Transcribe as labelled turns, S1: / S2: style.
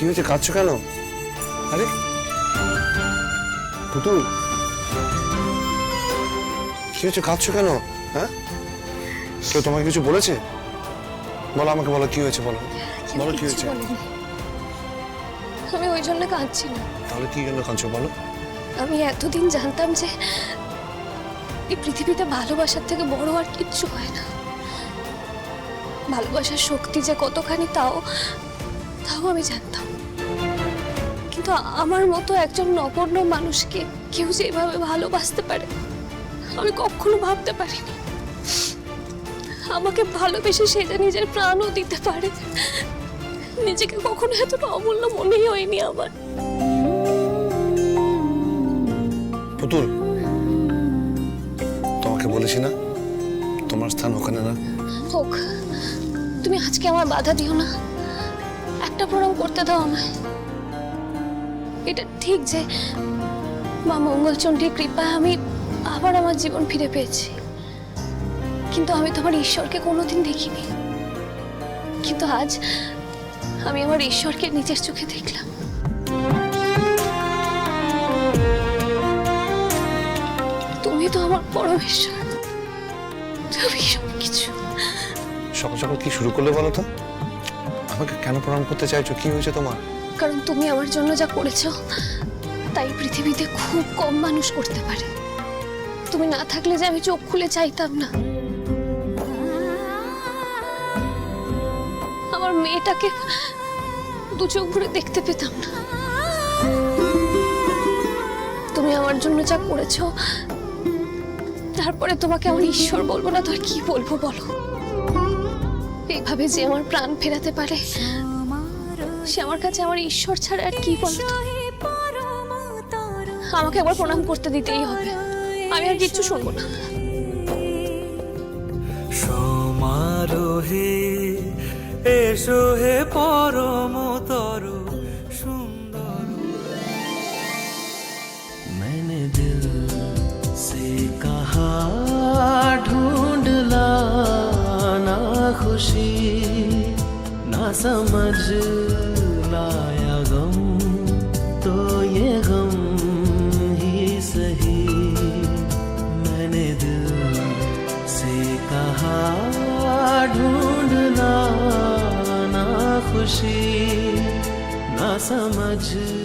S1: কি হয়েছে কাঁদছো কেন? আরে পুতুল। কি হয়েছে কাঁদছো কেন? হ্যাঁ? কেউ তোমাকে কিছু বলেছে? বলো আমাকে বলো কি হয়েছে বলো। বলো কি হয়েছে।
S2: আমি ওই জন্য কাঁদছি না।
S1: তাহলে কি জন্য কাঁদছো বলো?
S2: আমি এতদিন জানতাম যে এই পৃথিবীতে ভালোবাসার থেকে বড় আর কিচ্ছু হয় না। ভালোবাসার শক্তি যে কতখানি তাও তাও আমি জানতাম কিন্তু আমার মতো একজন নগণ্য মানুষকে কেউ যে এভাবে ভালোবাসতে পারে আমি কখনো ভাবতে পারিনি। আমাকে ভালোবেসে সে যে নিজের প্রাণও দিতে পারে নিজেকে কখনো এতটা অমূল্য মনেই হয়নি আমার।
S1: পুতুল তোমাকে বলেছি না? তোমার স্থান ওখানে না?
S2: হোক তুমি আজকে আমার বাধা দিও না। একটা প্রণাম করতে দাও আমায়। এটা ঠিক যে মা মঙ্গলচণ্ডীর কৃপায় আমি আবার আমার জীবন ফিরে পেয়েছি। কিন্তু আমি তোমার ঈশ্বরকে কোনোদিন দেখিনি। কিন্তু আজ আমি আমার ঈশ্বরকে নিজের চোখে দেখলাম। তুমি তো আমার পরমেশ্বর। তুমি সব কিছু
S1: সকাল সকাল কি শুরু করলে বলো তো? আমাকে কেন প্রণাম করতে চাইছো? কি হয়েছে তোমার?
S2: কারণ তুমি আমার জন্য যা করেছ, তাই পৃথিবীতে খুব কম মানুষ করতে পারে। তুমি না থাকলে যে আমি চোখ খুলে চাইতাম না। আমার মেয়েটাকে দু চোখ ভরে দেখতে পেতাম না। তুমি আমার জন্য যা করেছ, তারপরে তোমাকে আমার ঈশ্বর বলব না তো আর কি বলব বলো? এইভাবে যে আমার প্রাণ ফেরাতে পারে সে আমার কাছে আমার ঈশ্বর ছাড়া আর কি বলতো আমাকে একবার প্রণাম করতে দিতেই হবে আমি আর কিচ্ছু শুনবো না
S3: সমারোহে এসো হে পরমতর সুন্দর मैंने दिल से कहा ढूंढ लाना खुशी ना समझ ला ढूंढना ना खुशी ना समझ।